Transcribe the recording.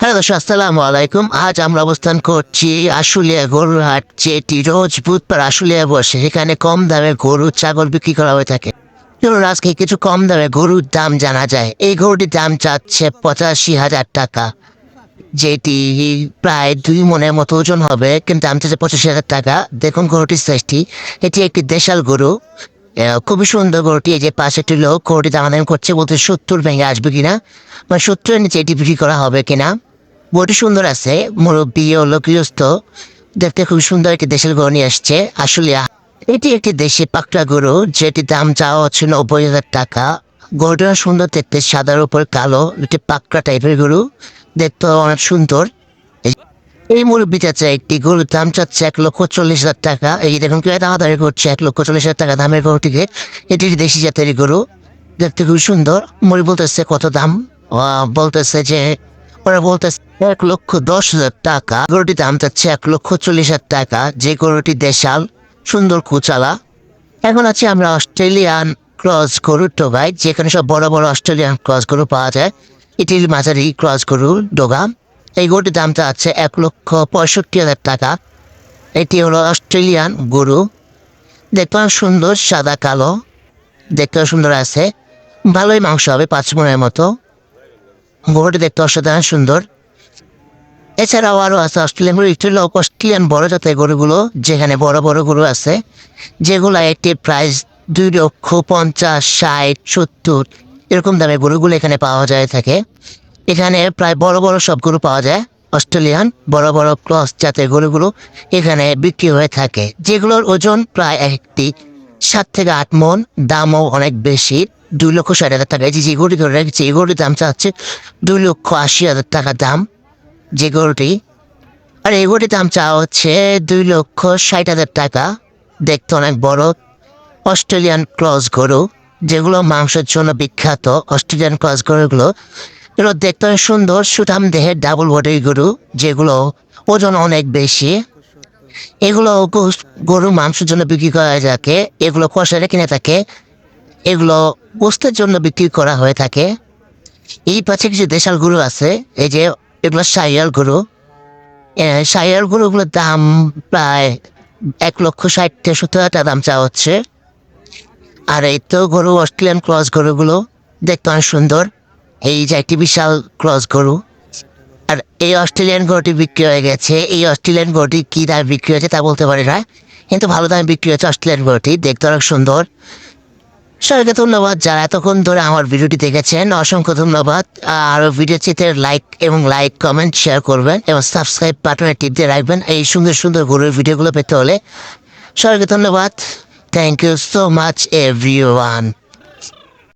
Hello দর্শক, আসসালামু আলাইকুম। আজ আমরা অবস্থান করছি আশুলিয়া গরুর হাট, যেটি রোজ বুধবার আশুলিয়া বসে সেখানে কম দামে গরু, ছাগল বিক্রি করা হয়ে থাকে। চলুন, আজকে কিছু কম দামে গরুর দাম জানা যায়। এই গরুটির দাম চাচ্ছে পঁচাশি হাজার টাকা, যেটি প্রায় দুই মনের মতো ওজন হবে, কিন্তু দাম চাচ্ছে পঁচাশি হাজার টাকা। দেখুন, গরুটির সাইজটি এটি একটি দেশাল গরু। খুবই সুন্দর গরুটি। এই যে পাশে একটি লোক গরুটি দামাদামি করছে বলতে সত্তর ভেঙে আসবে কিনা? বা সত্তরের নিচে এটি বিক্রি করা হবে কিনা? বইটি সুন্দর আছে, মুরব্বী ও লোকগৃহস্থ। দেখতে খুব সুন্দর একটি দেশের গরু নিয়ে আসছে। আসলে এটি একটি দেশি পাকড়া গরু যেটি দাম চাওয়া হচ্ছে নব্বই হাজার টাকা। গরুটা সুন্দর দেখতে সাদার উপর কালো, একটি পাকড়া টাইপের গরু। দেখতে অনেক সুন্দর। এই- মুরব্বী চাচ্ছে একটি গরুর দাম চাচ্ছে এক লক্ষ চল্লিশ হাজার টাকা। এই দেখুন কি দামাদারি করছে, এক লক্ষ চল্লিশ হাজার টাকা দামের গরুটিকে। এটি একটি দেশি জাতের গরু। দেখতে খুব সুন্দর। মুড়ি বলতেছে কত দাম? বলতেছে যে ওরা বলতেছে, এক লক্ষ দশ হাজার টাকা। গরুটি দাম চাচ্ছে এক লক্ষ চল্লিশ হাজার টাকা। যে গরুটি দেশাল, সুন্দর কুচালা। এখন আছে আমরা অস্ট্রেলিয়ান ক্রস গরুর টোগাই যেখানে সব বড় বড় অস্ট্রেলিয়ান ক্রস গরু পাওয়া যায়। এটির মাঝারি ক্রস গরুর ডোগা। এই গরুটির দামটা আছে এক লক্ষ পঁয়ষট্টি হাজার টাকা। এটি হলো অস্ট্রেলিয়ান গরু। দেখতে সুন্দর, সাদা, কালো। দেখতেও সুন্দর আছে। ভালোই মাংস হবে, পাঁচ মনের মতো। গরুটি দেখতে অসাধারণ সুন্দর। এছাড়াও আরও আছে অস্ট্রেলিয়ান গরু, একটু অস্ট্রেলিয়ান বড় জাতের গরুগুলো, যেখানে বড় বড় গরু আছে, যেগুলো একটি প্রাইস দুই লক্ষ পঞ্চাশ, ষাট, সত্তর, এরকম দামের গরুগুলো এখানে পাওয়া যায় থাকে। এখানে প্রায় বড় বড় সব গরু পাওয়া যায়, অস্ট্রেলিয়ান বড় বড় ক্রস জাতের গরুগুলো এখানে বিক্রি হয়ে থাকে, যেগুলোর ওজন প্রায় একটি সাত থেকে আট মন, দামও অনেক বেশি। দুই লক্ষ ষাট হাজার টাকা। যে গরুটি ধরে রেখেছি, এই গরুটির দাম চাচ্ছে দুই লক্ষ আশি হাজার টাকা দাম, যে গরুটি। আর এই গরুটির দাম চাওয়া হচ্ছে দুই লক্ষ ষাট হাজার টাকা। দেখতে অনেক বড় অস্ট্রেলিয়ান ক্রস গরু, যেগুলো মাংসের জন্য বিখ্যাত অস্ট্রেলিয়ান ক্রস গরুগুলো। এগুলো দেখতে অনেক সুন্দর, সুঠাম দেহের ডাবল বডির গরু, যেগুলো ওজন অনেক বেশি। এগুলো গো- গরু মাংসের জন্য বিক্রি করা থাকে, এগুলো কষারে কিনে থাকে, এগুলো গোস্তের জন্য বিক্রি করা হয়ে থাকে। এই পাশে কিছু দেশাল গরু আছে, এই যে এগুলো সাইয়াল গরু। সাইয়াল গরুগুলোর দাম প্রায় এক লক্ষ ষাট সত্তর টাকা দাম চাওয়া হচ্ছে। আর এই তো গরু অস্ট্রেলিয়ান ক্রস গরুগুলো দেখতে অনেক সুন্দর। এই যে একটি বিশাল ক্রস গরু। আর এই অস্ট্রেলিয়ান গরুটি বিক্রি হয়ে গেছে। এই অস্ট্রেলিয়ান গরুটি কী দামে বিক্রি হয়েছে তা বলতে পারি না। কিন্তু ভালো দামে বিক্রি হয়েছে অস্ট্রেলিয়ান গরুটি। দেখতে অনেক সুন্দর। সবাইকে ধন্যবাদ যারা এতক্ষণ ধরে আমার ভিডিওটি দেখেছেন। অসংখ্য ধন্যবাদ। আর ভিডিও চিত্রে লাইক এবং লাইক, কমেন্ট, শেয়ার করবেন এবং সাবস্ক্রাইব বাটনে টিপ দিয়ে রাখবেন এই সুন্দর সুন্দর গরুর ভিডিওগুলো পেতে হলে। সবাইকে ধন্যবাদ। Thank you so much every one